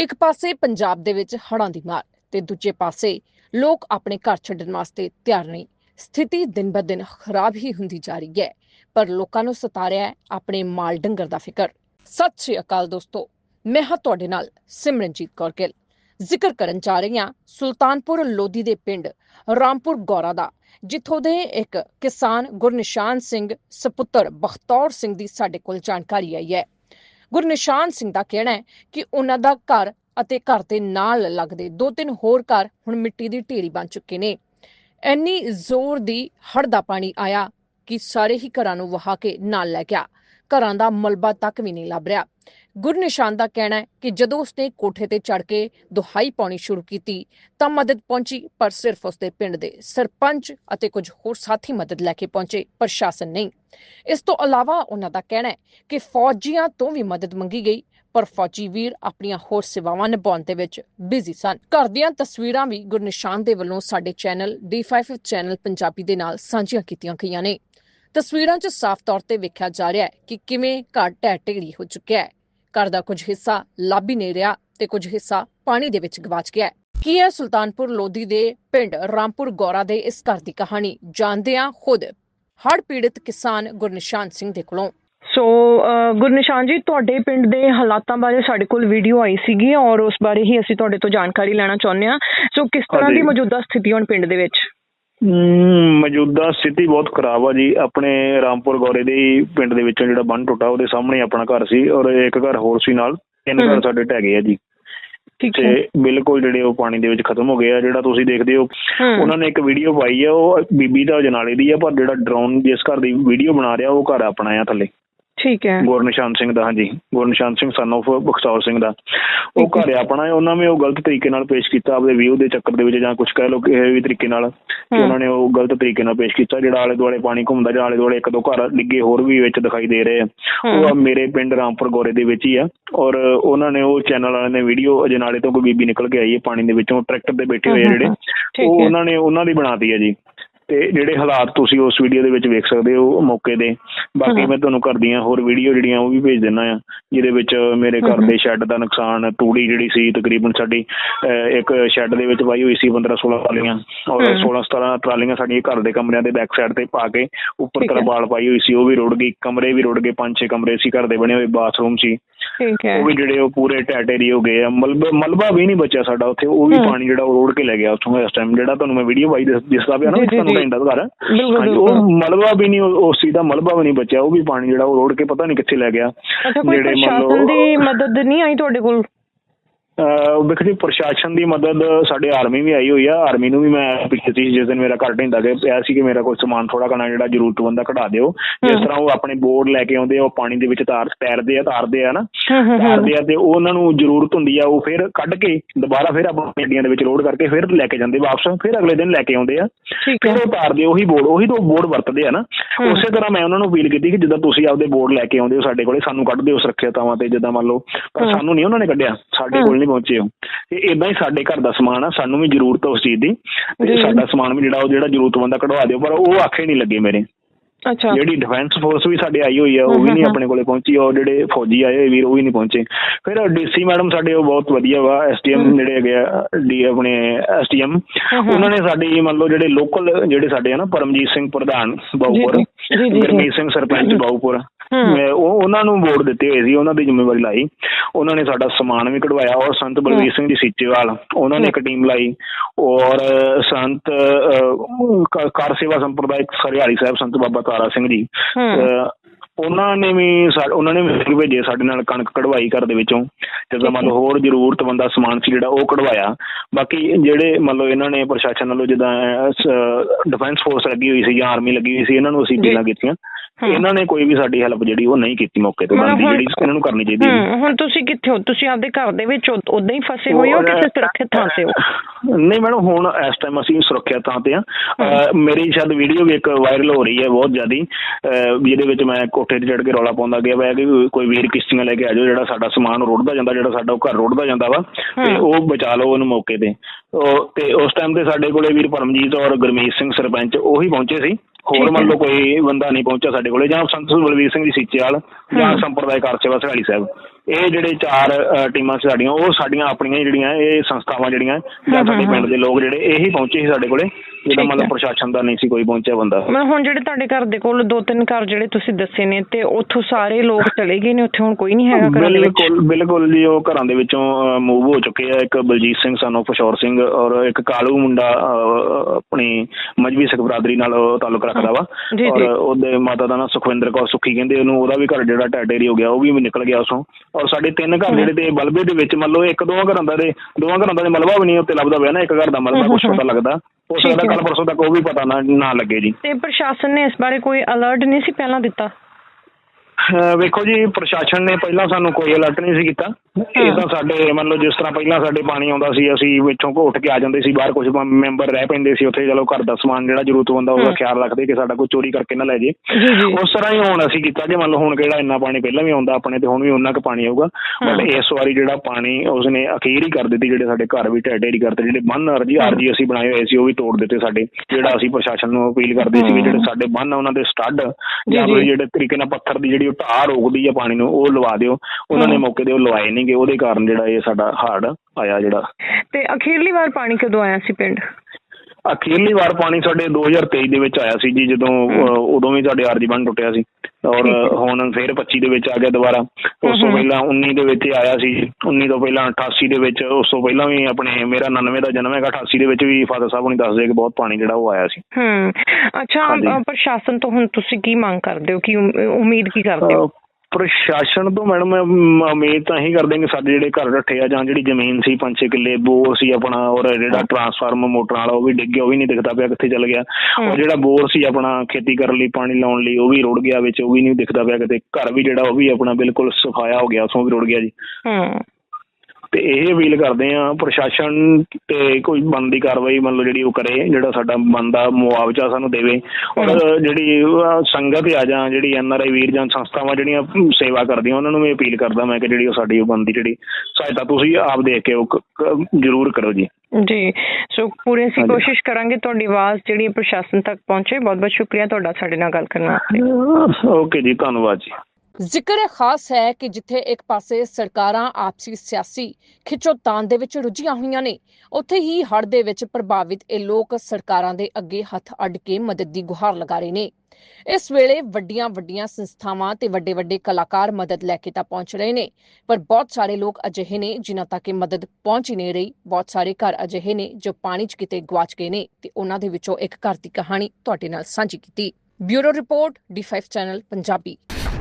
ਇੱਕ ਪਾਸੇ ਪੰਜਾਬ ਦੇ ਵਿੱਚ ਹੜ੍ਹਾਂ ਦੀ ਮਾਰ ਤੇ ਦੂਜੇ ਪਾਸੇ ਲੋਕ ਆਪਣੇ ਘਰ ਛੱਡਣ ਵਾਸਤੇ ਤਿਆਰ ਨਹੀਂ ਸਥਿਤੀ ਦਿਨ ਬ ਦਿਨ ਖਰਾਬ ਹੀ ਹੁੰਦੀ ਜਾ ਰਹੀ ਹੈ, ਪਰ ਲੋਕਾਂ ਨੂੰ ਸਤਾ ਰਿਹਾ ਹੈ ਆਪਣੇ ਮਾਲ ਡੰਗਰ ਦਾ ਫਿਕਰ। ਸਤਿ ਸ਼੍ਰੀ ਅਕਾਲ ਦੋਸਤੋ, ਮੈਂ ਹਾਂ ਤੁਹਾਡੇ ਨਾਲ ਸਿਮਰਨਜੀਤ ਕੌਰ ਗਿੱਲ। ਜ਼ਿਕਰ ਕਰਨ ਜਾ ਰਹੀ ਹਾਂ ਸੁਲਤਾਨਪੁਰ ਲੋਧੀ ਦੇ ਪਿੰਡ ਰਾਮਪੁਰ ਗੌਰਾ ਦਾ, ਜਿੱਥੋਂ ਦੇ ਇੱਕ ਕਿਸਾਨ ਗੁਰਨਿਸ਼ਾਨ ਸਿੰਘ, ਸਪੁੱਤਰ ਬਖਤੌਰ ਸਿੰਘ ਦੀ ਸਾਡੇ ਕੋਲ ਜਾਣਕਾਰੀ ਆਈ ਹੈ। ਗੁਰਨਿਸ਼ਾਨ ਸਿੰਘ ਦਾ ਕਹਿਣਾ ਹੈ ਕਿ ਉਹਨਾਂ ਦਾ ਘਰ ਅਤੇ ਘਰ ਦੇ ਨਾਲ ਲੱਗਦੇ ਦੋ ਤਿੰਨ ਹੋਰ ਘਰ ਹੁਣ ਮਿੱਟੀ ਦੀ ਢੇਰੀ ਬਣ ਚੁੱਕੇ ਨੇ। ਇੰਨੀ ਜ਼ੋਰ ਦੀ ਹੜ੍ਹ ਦਾ ਪਾਣੀ ਆਇਆ ਕਿ ਸਾਰੇ ਹੀ ਘਰਾਂ ਨੂੰ ਵਹਾ ਕੇ ਨਾਲ ਲੈ ਗਿਆ। ਘਰਾਂ ਦਾ ਮਲਬਾ ਤੱਕ ਵੀ ਨਹੀਂ ਲੱਭ ਰਿਹਾ। ਗੁਰਨਿਸ਼ਾਨ ਦਾ ਕਹਿਣਾ ਹੈ ਕਿ ਜਦੋਂ ਉਸਨੇ ਕੋਠੇ ਤੇ ਚੜ ਕੇ ਦੁਹਾਈ ਪਾਉਣੀ ਸ਼ੁਰੂ ਕੀਤੀ, ਤਾਂ ਮਦਦ ਪਹੁੰਚੀ, ਪਰ ਸਿਰਫ ਉਸਦੇ ਪਿੰਡ ਦੇ ਸਰਪੰਚ ਅਤੇ ਕੁਝ ਹੋਰ ਸਾਥੀ ਮਦਦ ਲੈ ਕੇ ਪਹੁੰਚੇ ਪ੍ਰਸ਼ਾਸਨ ਨਹੀਂ। ਇਸ ਤੋਂ ਇਲਾਵਾ ਉਹਨਾਂ ਦਾ ਕਹਿਣਾ ਹੈ ਕਿ ਫੌਜੀਆਂ ਤੋਂ ਵੀ ਮਦਦ ਮੰਗੀ ਗਈ, ਪਰ ਫੌਜੀ ਵੀਰ ਆਪਣੀਆਂ ਹੋਰ ਸੇਵਾਵਾਂ ਨਿਭਾਉਣ ਦੇ ਵਿੱਚ ਬਿਜ਼ੀ ਸਨ। ਘਰ ਦੀਆਂ ਤਸਵੀਰਾਂ ਵੀ ਗੁਰਨਿਸ਼ਾਨ ਦੇ ਵੱਲੋਂ ਸਾਡੇ ਚੈਨਲ D5 ਚੈਨਲ ਪੰਜਾਬੀ ਦੇ ਨਾਲ ਸਾਂਝੀਆਂ ਕੀਤੀਆਂ ਗਈਆਂ ਨੇ। ਤਸਵੀਰਾਂ 'ਚ ਸਾਫ਼ ਤੌਰ ਤੇ ਵੇਖਿਆ ਜਾ ਰਿਹਾ ਹੈ ਕਿ ਕਿਵੇਂ ਘਰ ਢਹਿ ਢੇਰੀ ਹੋ ਚੁੱਕਿਆ ਹੈ। ਘਰ ਦਾ ਕੁਝ ਹਿੱਸਾ ਹੀ ਨਹੀਂ ਰਿਹਾ ਤੇ ਕੁਝ ਹਿੱਸਾ ਪਾਣੀ ਦੇ ਵਿੱਚ ਗਵਾਚ ਗਿਆ ਹੈ। ਕੀ ਹੈ ਸੁਲਤਾਨਪੁਰ ਲੋਧੀ ਦੇ ਪਿੰਡ ਰਾਮਪੁਰ ਗੌਰਾ ਦੇ ਇਸ ਘਰ ਦੀ ਕਹਾਣੀ ਜਾਣਦੇ ਹਾਂ ਖੁਦ। ਹੜ੍ਹ ਪੀੜਤ ਕਿਸਾਨ ਗੁਰਨਿਸ਼ਾਨ ਸਿੰਘ ਦੇ ਕੋਲੋਂ। ਸੋ ਗੁਰਨਿਸ਼ਾਨ ਜੀ ਤੁਹਾਡੇ ਪਿੰਡ ਦੇ ਹਾਲਾਤਾਂ ਬਾਰੇ ਸਾਡੇ ਕੋਲ ਵੀਡੀਓ ਆਈ ਸੀਗੀ ਔਰ ਉਸ ਬਾਰੇ ਹੀ ਅਸੀਂ ਤੁਹਾਡੇ ਤੋਂ ਜਾਣਕਾਰੀ ਲੈਣਾ ਚਾਹੁੰਦੇ ਹਾਂ। ਸੋ ਕਿਸ ਤਰ੍ਹਾਂ ਦੀ। ਮੌਜੂਦਾ ਸਥਿਤੀ ਹੁਣ ਪਿੰਡ ਦੇ ਵਿੱਚ? ਮੌਜੂਦਾ ਸਥਿਤੀ ਬਹੁਤ ਖਰਾਬ ਆ ਜੀ। ਆਪਣੇ ਰਾਮਪੁਰ ਗੌਰੇ ਦੇ ਪਿੰਡ ਦੇ ਵਿੱਚੋਂ ਜਿਹੜਾ ਬੰਨ ਟੁੱਟਾ ਉਹਦੇ ਸਾਹਮਣੇ ਆਪਣਾ ਘਰ ਸੀ ਔਰ ਇੱਕ ਘਰ ਹੋਰ ਸੀ ਨਾਲ। ਤਿੰਨ। ਘਰ ਸਾਡੇ ਢਹਿ ਗਏ ਆ ਜੀ। ਠੀਕ ਹੈ। ਬਿਲਕੁਲ ਜਿਹੜੇ ਉਹ ਪਾਣੀ ਦੇ ਵਿੱਚ ਖਤਮ ਹੋ ਗਏ ਆ ਜਿਹੜਾ ਤੁਸੀਂ ਦੇਖਦੇ ਹੋ। ਉਹਨਾਂ ਨੇ ਇੱਕ ਵੀਡੀਓ ਪਾਈ ਆ ਉਹ ਬੀਬੀ ਦਾ ਜਨਾਲੇ ਦੀ ਆ ਪਰ ਜਿਹੜਾ ਡਰੋਨ ਜਿਸ ਘਰ ਦੀ ਵੀਡੀਓ ਬਣਾ ਰਿਹਾ ਉਹ ਘਰ ਆਪਣਾ ਆ ਥੱਲੇ। ਠੀਕ ਹੈ ਗੁਰਨਿਸ਼ਾਨ ਸਿੰਘ ਦਾ ਹਾਂਜੀ ਗੁਰਨਿਸ਼ਾਨ ਸਿੰਘ ਸਨ of ਬਖਤੌਰ ਸਿੰਘ ਦਾ ਉਹ। ਘਰ ਆਪਣਾ ਹੈ ਉਹਨਾਂ ਨੇ ਉਹ ਗਲਤ ਤਰੀਕੇ ਨਾਲ ਪੇਸ਼ ਕੀਤਾ ਆਪਦੇ ਵਿਊ ਦੇ ਚੱਕਰ ਦੇ ਵਿੱਚ ਜਾਂ ਕੁਝ ਕਹਿ ਲਓ ਕਿਸੇ ਵੀ ਤਰੀਕੇ ਨਾਲ ਕਿ। ਉਹਨਾਂ ਨੇ ਉਹ ਗਲਤ ਤਰੀਕੇ ਨਾਲ ਪੇਸ਼ ਕੀਤਾ ਜਿਹੜਾ ਆਲੇ ਦੁਆਲੇ ਪਾਣੀ ਘੁੰਮਦਾ ਜਾਂ ਆਲੇ ਦੁਆਲੇ ਇੱਕ ਦੋ ਘਰ ਡਿੱਗੇ ਹੋਰ ਵੀ ਵਿੱਚ ਦਿਖਾਈ ਦੇ ਰਹੇ ਆ। ਉਹ ਮੇਰੇ ਪਿੰਡ ਰਾਮਪੁਰ ਗੋਰੇ ਦੇ ਵਿੱਚ ਹੀ ਆ ਔਰ ਉਹਨਾਂ ਨੇ ਉਹ ਚੈਨਲ ਵਾਲਿਆਂ ਨੇ ਵੀਡੀਓ ਅਜਨਾਲੇ ਤੋਂ ਕੋਈ ਬੀਬੀ ਨਿਕਲ ਕੇ ਆਈ ਹੈ ਪਾਣੀ ਦੇ ਵਿੱਚੋਂ ਟਰੈਕਟਰ ਤੇ ਬੈਠੇ ਹੋਏ ਜਿਹੜੇ ਉਹ। ਉਹਨਾਂ ਨੇ ਉਹਨਾਂ ਦੀ ਬਣਾਤੀ ਹੈ ਜੀ ਤੇ ਜਿਹੜੇ ਹਾਲਾਤ ਤੁਸੀਂ ਉਸ ਵੀਡੀਓ ਦੇ ਵਿੱਚ ਵੇਖ ਸਕਦੇ ਹੋ ਮੌਕੇ ਦੇ ਬਾਕੀ। ਮੈਂ ਤੁਹਾਨੂੰ ਕਰਦੀਆਂ ਹੋਰ ਵੀਡੀਓ ਜਿਹੜੀਆਂ ਉਹ ਵੀ ਭੇਜ ਦਿੰਦਾ ਆ ਜਿਹਦੇ ਵਿੱਚ ਮੇਰੇ ਘਰ। ਦੇ ਸ਼ੈੱਡ ਦਾ ਨੁਕਸਾਨ ਤੂੜੀ ਜਿਹੜੀ ਸੀ ਤਕਰੀਬਨ ਸਾਡੀ ਇੱਕ ਸ਼ੈੱਡ ਦੇ ਵਿੱਚ ਪਾਈ ਹੋਈ ਸੀ 15 16 ਟਰਾਲੀਆਂ ਔਰ ਹਮ। 16 17 ਟਰਾਲੀਆਂ ਸਾਡੀਆਂ ਘਰ ਦੇ ਕਮਰਿਆਂ ਦੇ ਬੈਕ ਸਾਈਡ ਤੇ ਪਾ ਕੇ ਉੱਪਰ। ਤਰਪਾਲ ਪਾਈ ਹੋਈ ਸੀ ਉਹ ਵੀ ਰੁੜ ਗਈ ਕਮਰੇ ਵੀ ਰੁੜ ਗਏ ਪੰਜ ਛੇ ਕਮਰੇ ਸੀ ਘਰ ਦੇ ਬਣੇ ਹੋਏ ਬਾਥਰੂਮ ਸੀ ਠੀਕ ਹੈ ਉਹ ਵੀ ਜਿਹੜੇ ਉਹ ਪੂਰੇ ਢਹਿ ਹੋ ਗਏ ਆ ਮਲਬਾ ਮਲਬਾ ਵੀ ਨਹੀਂ ਬਚਿਆ ਸਾਡਾ ਉੱਥੇ ਉਹ ਵੀ। ਪਾਣੀ ਜਿਹੜਾ ਉਹ ਰੋੜ ਕੇ ਲੈ ਗਿਆ ਉੱਥੋਂ ਇਸ ਟਾਈਮ ਜਿਹੜਾ ਤੁਹਾਨੂੰ ਮੈਂ ਵੀਡੀਓ ਦਿਸ- ਦਿਸਦਾ ਪਿਆ ਨਾ ਜੀ। ਘੰਟਾ ਘਰ। ਬਿਲਕੁਲ ਉਹ ਮਲਬਾ ਵੀ ਨਹੀਂ ਉਹ- ਉਸ ਚੀਜ਼ ਦਾ ਮਲਬਾ ਵੀ ਨਹੀਂ ਬਚਿਆ ਉਹ ਵੀ ਪਾਣੀ ਜਿਹੜਾ ਉਹ ਰੋੜ ਕੇ ਪਤਾ ਨਹੀਂ ਕਿੱਥੇ ਲੈ ਗਿਆ। ਅੱਛਾ ਕੋਈ ਜਿਹੜੇ ਪ੍ਰਸ਼ਾਸਨ ਦੀ ਮਦਦ ਨਹੀਂ ਆਈ ਤੁਹਾਡੇ ਕੋਲ? ਵੇਖੋ ਪ੍ਰਸ਼ਾਸਨ ਦੀ ਮਦਦ ਸਾਡੇ ਆਰਮੀ ਵੀ ਆਈ ਹੋਈ ਆ ਆਰਮੀ ਨੂੰ ਵੀ ਮੈਂ ਪਿੱਛੇ ਸੀ ਜਿਸ ਦਿਨ ਮੇਰਾ ਘਰ ਢਹਿੰਦਾ ਗਿਆ ਪਿਆ ਸੀ ਕਿ ਮੇਰਾ ਕੋਈ ਸਮਾਨ ਥੋੜਾ ਘਣਾ ਜਿਹੜਾ ਜ਼ਰੂਰਤਮੰਦ ਦਾ ਕਢਾ ਦਿਓ ਜਿਸ। ਤਰ੍ਹਾਂ ਉਹ ਆਪਣੇ ਬੋਰਡ ਲੈ ਕੇ ਆਉਂਦੇ ਆ ਉਹ ਪਾਣੀ ਦੇ ਵਿੱਚ ਤਾਰ ਤੈਰਦੇ ਆ ਤਾਰਦੇ ਆ ਨਾ। ਤਾਰਦੇ ਆ ਤੇ ਉਹ ਉਹਨਾਂ ਨੂੰ ਜ਼ਰੂਰਤ ਹੁੰਦੀ ਆ ਉਹ ਫਿਰ ਕੱਢ ਕੇ ਦੁਬਾਰਾ ਫਿਰ ਆਪਣੀ ਗੱਡੀਆਂ ਦੇ ਵਿੱਚ ਲੋਡ ਕਰਕੇ ਫਿਰ ਲੈ ਕੇ ਜਾਂਦੇ ਵਾਪਸ ਫਿਰ ਅਗਲੇ ਦਿਨ ਲੈ ਕੇ ਆਉਂਦੇ ਆ ਠੀਕ ਹੈ ਫਿਰ ਉਹ ਤਾਰਦੇ ਉਹੀ ਬੋਰਡ ਉਹੀ ਤੋਂ ਬੋਰਡ ਵਰਤਦੇ ਆ ਨਾ। ਉਸੇ ਤਰ੍ਹਾਂ ਮੈਂ ਉਹਨਾਂ ਨੂੰ ਅਪੀਲ ਕੀਤੀ ਕਿ ਜਿੱਦਾਂ ਤੁਸੀਂ ਆਪਦੇ ਬੋਰਡ ਲੈ ਕੇ ਆਉਂਦੇ ਹੋ ਸਾਡੇ ਕੋਲੇ ਸਾਨੂੰ ਕੱਢ ਦਿਓ ਸੁਰੱਖਿਅਤਾਵਾਂ ਤੇ ਜਿੱਦਾਂ ਮੰਨ ਲਓ ਪਰ। ਸਾਨੂੰ ਨਹੀਂ ਉਹਨਾਂ ਨੇ ਕੱਢਿਆ ਸਾਡੇ। ਕੋਲ ਨਹੀਂ ਪਹੁੰਚੇ ਉਹ ਤੇ ਇਦਾਂ ਹੀ ਸਾਡੇ ਘਰ ਦਾ ਸਮਾਨ ਆ ਸਾਨੂੰ ਵੀ ਜ਼ਰੂਰਤ ਉਸ ਚੀਜ਼ ਦੀ ਤੇ। ਸਾਡਾ ਸਮਾਨ ਵੀ ਜਿਹੜਾ ਉਹ ਜਿਹੜਾ ਜ਼ਰੂਰਤਮੰਦ ਆ ਕਢਵਾ ਦਿਓ ਪਰ ਉਹ ਆਖੇ ਨਹੀਂ ਲੱਗੇ ਮੇਰੇ ਅੱਛਾ ਜਿਹੜੀ ਡਿਫੈਂਸ ਫੋਰਸ ਵੀ ਸਾਡੇ ਆਈ ਹੋਈ ਆ ਉਹ ਵੀ ਨਹੀਂ ਆਪਣੇ ਕੋਲੇ ਪਹੁੰਚੀ ਔਰ ਜਿਹੜੇ ਫੌਜੀ ਆਏ ਹੋਏ ਵੀਰ ਉਹ ਵੀ ਨਹੀਂ ਪਹੁੰਚੇ ਫਿਰ ਡੀਸੀ ਮੈਡਮ ਸਾਡੇ ਉਹ ਬਹੁਤ ਵਧੀਆ ਵਾ ਐਸਟੀਐਮ। ਜਿਹੜੇ ਹੈਗੇ ਆ ਡੀ ਆਪਣੇ ਐਸਟੀਐਮ। ਉਹਨਾਂ ਨੇ ਸਾਡੀ ਮੰਨ ਲਓ ਜਿਹੜੇ ਲੋਕਲ ਜਿਹੜੇ ਸਾਡੇ ਆ ਨਾ ਪਰਮਜੀਤ ਸਿੰਘ ਪ੍ਰਧਾਨ ਬਾਉਪੁਰ ਜੀ, ਜੀ, ਜੀ, ਜੀ। ਗੁਰਮੀਤ ਸਿੰਘ ਸਰਪੰਚ ਬਾਉਪੁਰ ਉਹ ਉਹਨਾਂ ਨੂੰ ਵੋਟ ਦਿੱਤੇ ਹੋਏ ਸੀ ਉਹਨਾਂ ਦੀ ਜ਼ਿੰਮੇਵਾਰੀ ਲਾਈ। ਉਹਨਾਂ ਨੇ ਸਾਡਾ ਸਮਾਨ ਵੀ ਕਢਵਾਇਆ ਔਰ ਸੰਤ ਬਲਵੀਰ ਸਿੰਘ ਜੀ ਸੀਚੇਵਾਲ ਉਹਨਾਂ ਨੇ ਇੱਕ ਟੀਮ ਲਾਈ ਔਰ ਸੰਤ ਕਾਰ ਸੇਵਾ ਸੰਪਰਦਾਇਕ ਸਰਿਆਲੀ ਸਾਹਿਬ ਸੰਤ ਬਾਬਾ ਤਾਰਾ ਸਿੰਘ ਜੀ ਉਹਨਾਂ ਨੇ ਵੀ ਉਹਨਾਂ ਨੇ ਵੀ ਭੇਜੇ ਸਾਡੇ ਨਾਲ ਕਣਕ ਕਢਵਾਈ ਘਰ ਦੇ ਵਿੱਚੋਂ। ਜਦੋਂ ਮੰਨ ਹੋਰ ਜ਼ਰੂਰਤਮੰਦ ਦਾ ਸਮਾਨ ਸੀ ਜਿਹੜਾ ਉਹ ਕਢਵਾਇਆ। ਬਾਕੀ ਜਿਹੜੇ ਮੰਨ ਲਓ ਇਹਨਾਂ ਨੇ ਪ੍ਰਸ਼ਾਸਨ ਵੱਲੋਂ ਜਿੱਦਾਂ ਡਿਫੈਂਸ ਫੋਰਸ ਲੱਗੀ ਹੋਈ ਸੀ ਜਾਂ ਆਰਮੀ ਲੱਗੀ ਹੋਈ ਸੀ ਇਹਨਾਂ ਨੂੰ ਅਸੀਂ। ਅਪੀਲਾਂ ਕੀਤੀਆਂ। ਇਹਨਾਂ ਨੇ ਕੋਈ ਵੀ ਸਾਡੀ ਹੈਲਪ ਜਿਹੜੀ ਉਹ ਨਹੀਂ ਕੀਤੀ ਮੌਕੇ ਤੇ ਹੁਣ- ਜਿਹੜੀ ਇਹਨਾਂ ਨੂੰ ਕਰਨੀ ਚਾਹੀਦੀ ਹੂੰ ਹੁਣ ਤੁਸੀਂ ਕਿੱਥੇ ਹੋ? ਤੁਸੀਂ ਆਪਦੇ ਘਰ ਦੇ ਵਿੱਚ ਉਦਾਂ ਹੀ ਫਸੇ ਹੋਏ ਹੋ ਕਿਸੇ ਸੁਰੱਖਿਅਤ ਥਾਂ ਤੇ ਹੋ? ਨਹੀਂ ਮੈਡਮ ਹੁਣ ਇਸ ਟਾਈਮ ਅਸੀਂ ਸੁਰੱਖਿਆ ਥਾਂ ਤੇ ਆ ਮੇਰੀ ਸ਼ਾਇਦ ਵੀਡੀਓ ਵੀ ਇੱਕ ਵਾਇਰਲ ਹੋ ਰਹੀ ਹੈ ਬਹੁਤ ਜ਼ਿਆਦੀ। ਜਿਹਦੇ ਵਿੱਚ ਮੈਂ ਕੋਠੇ ਤੇ ਚੜ ਕੇ ਰੌਲਾ ਪਾਉਂਦਾ ਗਿਆ ਵਾ ਕਿ ਕੋਈ ਵੀਰ ਕਿਸ਼ਤੀਆਂ ਲੈ ਕੇ ਆ ਜਾਓ ਜਿਹੜਾ ਸਾਡਾ ਸਮਾਨ ਰੁੜਦਾ ਜਾਂਦਾ ਜਿਹੜਾ ਸਾਡਾ ਘਰ ਰੁੜਦਾ ਜਾਂਦਾ ਵਾ ਤੇ। ਉਹ ਬਚਾ ਲਓ ਉਹਨੂੰ ਮੌਕੇ ਤੇ। ਤੇ ਉਸ ਟਾਈਮ ਤੇ ਸਾਡੇ ਕੋਲੇ ਵੀਰ ਪਰਮਜੀਤ ਔਰ ਗੁਰਮੀਤ ਸਿੰਘ ਸਰਪੰਚ ਉਹੀ ਪਹੁੰਚੇ ਸੀ। ਹੋਰ ਮੰਨ। ਲਓ ਕੋਈ ਬੰਦਾ ਨਹੀਂ ਪਹੁੰਚਿਆ ਸਾਡੇ ਕੋਲੇ ਜਾਂ ਸੰਤ ਬਲਵੀਰ ਸਿੰਘ ਦੀ ਸੀਚੇਵਾਲ ਜਾਂ ਹਮ। ਸੰਪਰਦਾਇ ਕਾਰ ਸੇਵਾ ਸਹਾਲੀ ਸਾਹਿਬ ਇਹ ਜਿਹੜੇ ਚਾਰ ਟੀਮਾਂ ਸਾਡੀਆਂ ਉਹ ਸਾਡੀਆਂ ਆਪਣੀਆਂ ਜਿਹੜੀਆਂ ਇਹ ਸੰਸਥਾਵਾਂ ਜਿਹੜੀਆਂ ਜਾਂ ਸਾਡੇ ਪਿੰਡ ਦੇ ਲੋਕ ਜਿਹੜੇ ਇਹੀ ਪਹੁੰਚੇ ਸੀ ਸਾਡੇ ਕੋਲੇ ਜਿਹੜਾ ਮਤਲਬ। ਪ੍ਰਸ਼ਾਸਨ ਦਾ ਨਹੀਂ ਸੀ ਕੋਈ ਪਹੁੰਚਿਆ ਬੰਦਾ। ਮੈਂ ਹੁਣ ਜਿਹੜੇ ਤੁਹਾਡੇ ਘਰ ਦੇ ਕੋਲ ਦੋ ਤਿੰਨ ਘਰ ਜਿਹੜੇ ਤੁਸੀਂ ਦੱਸੇ ਨੇ ਤੇ ਉੱਥੋਂ ਸਾਰੇ ਲੋਕ ਚਲੇ ਗਏ ਨੇ ਉੱਥੇ ਹੁਣ ਕੋਈ ਨਹੀਂ ਹੈਗਾ ਘਰਾਂ ਦੇ ਵਿੱਚ। ਬਿਲਕੁਲ ਬਿਲਕੁਲ ਜੀ ਉਹ ਘਰਾਂ ਦੇ ਵਿੱਚੋਂ ਮੂਵ ਹੋ ਚੁੱਕੇ ਆ। ਇੱਕ ਬਲਜੀਤ ਸਿੰਘ ਸਾਨੂੰ ਫਸ਼ੌਰ ਸਿੰਘ ਔਰ ਇੱਕ ਕਾਲੂ ਮੁੰਡਾ ਆਪਣੀ ਮਜਬੀ ਸਿੱਖ ਬਰਾਦਰੀ ਨਾਲ ਤਾਲੁਕ ਰੱਖਦਾ ਵਾ। ਔਰ ਉਹਦੇ ਮਾਤਾ ਦਾ ਨਾਮ ਸੁਖਵਿੰਦਰ ਕੌਰ ਸੁੱਖੀ ਕਹਿੰਦੇ ਉਹਨੂੰ ਉਹਦਾ ਵੀ ਘਰ ਜਿਹੜਾ ਢਾਡੇਰੀ ਹੋ ਗਿਆ ਉਹ ਵੀ ਨਿਕਲ ਗਿਆ ਉਸੋਂ। ਔਰ ਸਾਡੇ ਤਿੰਨ ਘਰ ਜਿਹੜੇ ਤੇ ਬਲਬੇ ਦੇ ਵਿੱਚ ਮੰਨ ਲਓ ਇੱਕ ਦੋਵਾਂ ਘਰਾਂ ਦਾ ਦੇ ਦੋਵਾਂ ਘਰਾਂ ਦਾ ਤੇ ਮਲਬਾ ਵੀ ਨਹੀਂ ਉੱਤੇ ਲੱਭਦਾ ਪਿਆ ਨਾ ਇੱਕ ਘਰ ਦਾ ਮਲਬਾ ਕੁਛ ਪਤਾ ਲੱਗਦਾ। ਹੋ ਸਕਦਾ। ਕੱਲ ਪਰਸੋਂ ਤੱਕ ਉਹ ਵੀ ਪਤਾ ਨਾ ਨਾ ਲੱਗੇ ਜੀ। ਤੇ ਪ੍ਰਸ਼ਾਸਨ ਨੇ ਇਸ ਬਾਰੇ ਕੋਈ ਅਲਰਟ ਨਹੀਂ ਸੀ ਪਹਿਲਾਂ ਦਿੱਤਾ? ਵੇਖੋ ਜੀ ਪ੍ਰਸ਼ਾਸਨ ਨੇ ਪਹਿਲਾਂ ਸਾਨੂੰ ਕੋਈ ਅਲਰਟ ਨਹੀਂ ਸੀ ਕੀਤਾ। ਇਹ ਤਾਂ ਸਾਡੇ ਮੰਨ ਲਓ ਜਿਸ ਤਰ੍ਹਾਂ ਪਹਿਲਾਂ ਸਾਡੇ ਪਾਣੀ ਆਉਂਦਾ ਸੀ ਅਸੀਂ ਵਿੱਚੋਂ ਘੋਟ ਕੇ ਆ ਜਾਂਦੇ ਸੀ ਬਾਹਰ ਕੁਝ ਮੈਂਬਰ ਰਹਿ ਪੈਂਦੇ ਸੀ ਉੱਥੇ ਚਲੋ ਘਰ ਦਾ ਸਮਾਨ ਜਿਹੜਾ ਜ਼ਰੂਰਤ ਹੁੰਦਾ ਉਹਦਾ। ਖਿਆਲ ਰੱਖਦੇ ਕਿ ਸਾਡਾ ਕੋਈ ਚੋਰੀ ਕਰਕੇ ਨਾ ਲੈ ਜੇ ਉਸ ਤਰ੍ਹਾਂ ਹੀ ਹੁਣ ਅਸੀਂ ਕੀਤਾ ਜੇ ਮੰਨ ਲਓ ਹੁਣ ਕਿਹੜਾ ਇੰਨਾ ਪਾਣੀ ਪਹਿਲਾਂ ਵੀ ਆਉਂਦਾ ਆਪਣੇ ਤੇ ਹੁਣ ਵੀ ਉਹਨਾਂ ਕੁ ਪਾਣੀ ਆਊਗਾ। ਬਟ। ਇਸ ਵਾਰੀ ਜਿਹੜਾ ਪਾਣੀ ਉਸਨੇ ਅਖੀਰ ਹੀ ਕਰ ਦਿੱਤੀ ਜਿਹੜੇ ਸਾਡੇ ਘਰ ਵੀ ਢਹਿ ਢੇਰੀ ਕਰਤੇ ਜਿਹੜੇ ਬੰਨ ਅਰਜੀ ਆਰਜੀ ਅਸੀਂ ਬਣਾਏ ਹੋਏ ਸੀ ਉਹ ਵੀ ਤੋੜ ਦਿੱਤੇ ਸਾਡੇ। ਜਿਹੜਾ ਅਸੀਂ ਪ੍ਰਸ਼ਾਸਨ ਨੂੰ ਅਪੀਲ ਕਰਦੇ ਸੀ। ਜਿਹੜੇ ਸਾਡੇ ਬੰਨ ਆ ਉਹਨਾਂ ਦੇ ਸਟੱਡ ਜੀ, ਜਿਹੜੇ ਤਰੀਕੇ ਨਾਲ ਪੱਥਰ ਦੀ ਜਿਹੜੀ ਉਹ ਢਾਹ ਰੋਕਦੀ ਆ ਪਾਣੀ ਨੂੰ ਉਹ ਲਵਾ ਦਿਓ। ਉਹਨਾਂ ਨੇ। ਮੌਕੇ ਤੇ ਉਹ ਲਵਾਏ ਨਹੀਂਗੇ ਉਹਦੇ ਕਾਰਨ ਜਿਹੜਾ ਇਹ ਸਾਡਾ ਹੜ੍ਹ ਆਇਆ ਜਿਹੜਾ। ਤੇ ਅਖੀਰਲੀ ਵਾਰ ਪਾਣੀ ਕਦੋਂ ਆਇਆ ਸੀ ਪਿੰਡ? ਅਖੀਰਲੀ ਵਾਰ ਪਾਣੀ ਸਾਡੇ 2023 ਦੇ ਵਿੱਚ ਆਇਆ ਸੀ ਜੀ ਜਦੋਂ ਉਦੋਂ ਵੀ ਸਾਡੇ ਆਰਜੀ ਬੰਨ ਟੁੱਟਿਆ ਸੀ। ਔਰ। ਹੁਣ ਫਿਰ 25 ਦੇ ਵਿੱਚ ਆ ਗਿਆ ਦੁਬਾਰਾ। ਉਸ ਤੋਂ। ਪਹਿਲਾਂ 19 ਦੇ ਵਿੱਚ ਆਇਆ ਸੀ 19 ਤੋਂ ਪਹਿਲਾਂ 88 ਦੇ ਵਿੱਚ ਉਸ ਤੋਂ ਪਹਿਲਾਂ ਵੀ ਆਪਣੇ ਮੇਰਾ 99 ਦਾ ਜਨਮ ਹੈਗਾ 88 ਦੇ ਵਿੱਚ ਵੀ ਫਾਦਰ ਸਾਹਿਬ ਹੁਣੀ ਦੱਸਦੇ ਕਿ ਬਹੁਤ ਪਾਣੀ ਜਿਹੜਾ ਉਹ ਆਇਆ ਸੀ। ਹੂੰ। ਅੱਛਾ ਪ੍ਰਸ਼ਾਸਨ ਤੋਂ ਹੁਣ ਤੁਸੀਂ ਕੀ ਮੰਗ ਕਰਦੇ ਹੋ? ਕੀ ਉਮ- ਉਮੀਦ ਕੀ ਕਰਦੇ ਹੋ? ਪ੍ਰਸ਼ਾਸਨ ਤੋਂ ਮੈਡਮ ਉਮੀਦ ਤਾਂ ਇਹੀ ਕਰਦੇ ਕਿ ਸਾਡੇ ਜਿਹੜੇ ਘਰ ਰੱਠੇ ਆ ਜਾਂ ਜਿਹੜੀ ਜ਼ਮੀਨ ਸੀ 5-6 ਕਿੱਲੇ ਬੋਰ ਸੀ ਆਪਣਾ ਔਰ ਜਿਹੜਾ ਟਰਾਂਸਫਾਰਮ ਮੋਟਰਾਂ ਵਾਲਾ ਉਹ ਵੀ ਡਿੱਗ ਗਿਆ ਉਹ ਵੀ ਨਹੀਂ ਦਿਖਦਾ ਪਿਆ ਕਿੱਥੇ ਚਲ ਗਿਆ। ਔਰ ਜਿਹੜਾ ਬੋਰ ਸੀ ਆਪਣਾ ਖੇਤੀ ਕਰਨ ਲਈ ਪਾਣੀ ਲਾਉਣ ਲਈ ਉਹ ਵੀ ਰੁੜ ਗਿਆ ਵਿੱਚ ਉਹ ਵੀ ਨਹੀਂ ਦਿਖਦਾ ਪਿਆ ਕਿਤੇ। ਘਰ ਵੀ ਜਿਹੜਾ ਉਹ ਵੀ ਆਪਣਾ ਬਿਲਕੁਲ ਸਫਾਇਆ ਹੋ ਗਿਆ ਉਸੋਂ ਵੀ ਰੁੜ ਗਿਆ ਜੀ। ਹੂੰ। ਤੇ ਇਹ ਅਪੀਲ ਕਰਦੇ ਆ ਪ੍ਰਸ਼ਾਸਨ ਤੇ ਕੋਈ ਬਣਦੀ ਕਾਰਵਾਈ ਮਤਲਬ ਜਿਹੜੀ ਉਹ ਕਰੇ ਜਿਹੜਾ ਸਾਡਾ ਬਣਦਾ ਮੁਆਵਜ਼ਾ ਸਾਨੂੰ ਦੇਵੇ ਔਰ। ਜਿਹੜੀ ਸੰਗਤ ਆ ਜਾਂ ਜਿਹੜੀ ਐਨ ਆਰ ਆਈ ਵੀਰ ਜਾਂ ਸੰਸਥਾਵਾਂ ਜਿਹੜੀਆਂ ਸੇਵਾ ਕਰਦੀਆਂ ਉਹਨਾਂ ਨੂੰ ਵੀ ਅਪੀਲ ਕਰਦਾ ਮੈਂ ਕਿ ਜਿਹੜੀ ਉਹ ਸਾਡੀ ਉਹ ਬਣਦੀ ਜਿਹੜੀ ਸਹਾਇਤਾ ਤੁਸੀਂ ਆਪ ਦੇਖ ਕੇ ਉਹ ਜ਼ਰੂਰ ਕਰੋ ਜੀ ਜੀ ਸੋ ਪੂਰੀ ਅਸੀਂ। ਕੋਸ਼ਿਸ਼ ਕਰਾਂਗੇ ਤੁਹਾਡੀ ਆਵਾਜ਼ ਜਿਹੜੀ ਪ੍ਰਸ਼ਾਸਨ ਤੱਕ ਪਹੁੰਚੇ ਬਹੁਤ ਬਹੁਤ ਸ਼ੁਕਰੀਆ ਤੁਹਾਡਾ ਸਾਡੇ ਨਾਲ ਗੱਲ ਕਰਨ ਵਾਸਤੇ ਓਕੇ ਜੀ ਧੰਨਵਾਦ ਜੀ ਜ਼ਿਕਰ ਖਾਸ ਹੈ ਕਿ ਜਿੱਥੇ ਇੱਕ ਪਾਸੇ ਸਰਕਾਰਾਂ ਆਪਸੀ ਸਿਆਸੀ ਖਿੱਚੋਤਾਣ ਦੇ ਵਿੱਚ ਰੁੱਝੀਆਂ ਹੋਈਆਂ ਨੇ, ਉੱਥੇ ਹੀ ਹੜ ਦੇ ਵਿੱਚ ਪ੍ਰਭਾਵਿਤ ਇਹ ਲੋਕ ਸਰਕਾਰਾਂ ਦੇ ਅੱਗੇ ਹੱਥ ਅੱਡ ਕੇ ਮਦਦ ਦੀ ਗੁਹਾਰ ਲਗਾ ਰਹੇ ਨੇ। ਇਸ ਵੇਲੇ ਵੱਡੀਆਂ ਵੱਡੀਆਂ ਸੰਸਥਾਵਾਂ ਤੇ ਵੱਡੇ ਵੱਡੇ ਕਲਾਕਾਰ ਮਦਦ ਲੈ ਕੇ ਤਾਂ ਪਹੁੰਚ ਰਹੇ ਨੇ, ਪਰ ਬਹੁਤ ਸਾਰੇ ਲੋਕ ਅਜਿਹੇ ਨੇ ਜਿਨ੍ਹਾਂ ਤੱਕ ਮਦਦ ਪਹੁੰਚ ਹੀ ਨਹੀਂ ਰਹੀ। ਬਹੁਤ ਸਾਰੇ ਘਰ ਅਜਿਹੇ ਨੇ ਜੋ ਪਾਣੀ 'ਚ ਕਿਤੇ ਗਵਾਚ ਗਏ ਨੇ ਤੇ ਉਹਨਾਂ ਦੇ ਵਿੱਚੋਂ ਇੱਕ ਘਰ ਦੀ ਕਹਾਣੀ ਤੁਹਾਡੇ ਨਾਲ ਸਾਂਝੀ ਕੀਤੀ। ਬਿਊਰੋ ਰਿਪੋਰਟ ਡੀ5 ਚੈਨਲ, ਪੰਜਾਬੀ।